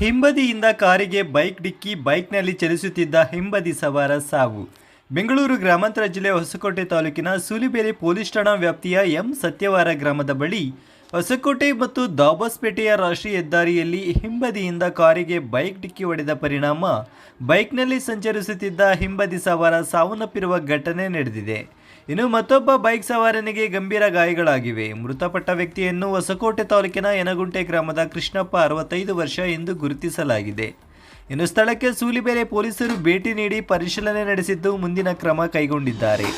ಹಿಂಬದಿಯಿಂದ ಕಾರಿಗೆ ಬೈಕ್ ಡಿಕ್ಕಿ ಬೈಕ್ನಲ್ಲಿ ಚಲಿಸುತ್ತಿದ್ದ ಹಿಂಬದಿ ಸವಾರ ಸಾವು. ಬೆಂಗಳೂರು ಗ್ರಾಮಾಂತರ ಜಿಲ್ಲೆ ಹೊಸಕೋಟೆ ತಾಲೂಕಿನ ಸೂಲಿಬೇರೆ ಪೊಲೀಸ್ ಠಾಣಾ ವ್ಯಾಪ್ತಿಯ ಎಂ ಸತ್ಯವಾರ ಗ್ರಾಮದ ಬಳಿ ಹೊಸಕೋಟೆ ಮತ್ತು ದಾಬಸ್ಪೇಟೆಯ ರಾಷ್ಟ್ರೀಯ ಹೆದ್ದಾರಿಯಲ್ಲಿ ಹಿಂಬದಿಯಿಂದ ಕಾರಿಗೆ ಬೈಕ್ ಡಿಕ್ಕಿ ಹೊಡೆದ ಪರಿಣಾಮ. ಬೈಕ್ನಲ್ಲಿ ಸಂಚರಿಸುತ್ತಿದ್ದ ಹಿಂಬದಿ ಸವಾರ ಸಾವನ್ನಪ್ಪಿರುವ ಘಟನೆ ನಡೆದಿದೆ. ಇನ್ನು ಮತ್ತೊಬ್ಬ ಬೈಕ್ ಸವಾರನಿಗೆ ಗಂಭೀರ ಗಾಯಗಳಾಗಿವೆ. ಮೃತಪಟ್ಟ ವ್ಯಕ್ತಿಯನ್ನು ಹೊಸಕೋಟೆ ತಾಲೂಕಿನ ಯನಗುಂಟೆ ಗ್ರಾಮದ ಕೃಷ್ಣಪ್ಪ ಅರವತ್ತೈದು ವರ್ಷ ಎಂದು ಗುರುತಿಸಲಾಗಿದೆ. ಇನ್ನು ಸ್ಥಳಕ್ಕೆ ಸೂಲಿಬೇರೆ ಪೊಲೀಸರು ಭೇಟಿ ನೀಡಿ ಪರಿಶೀಲನೆ ನಡೆಸಿದ್ದು ಮುಂದಿನ ಕ್ರಮ ಕೈಗೊಂಡಿದ್ದಾರೆ.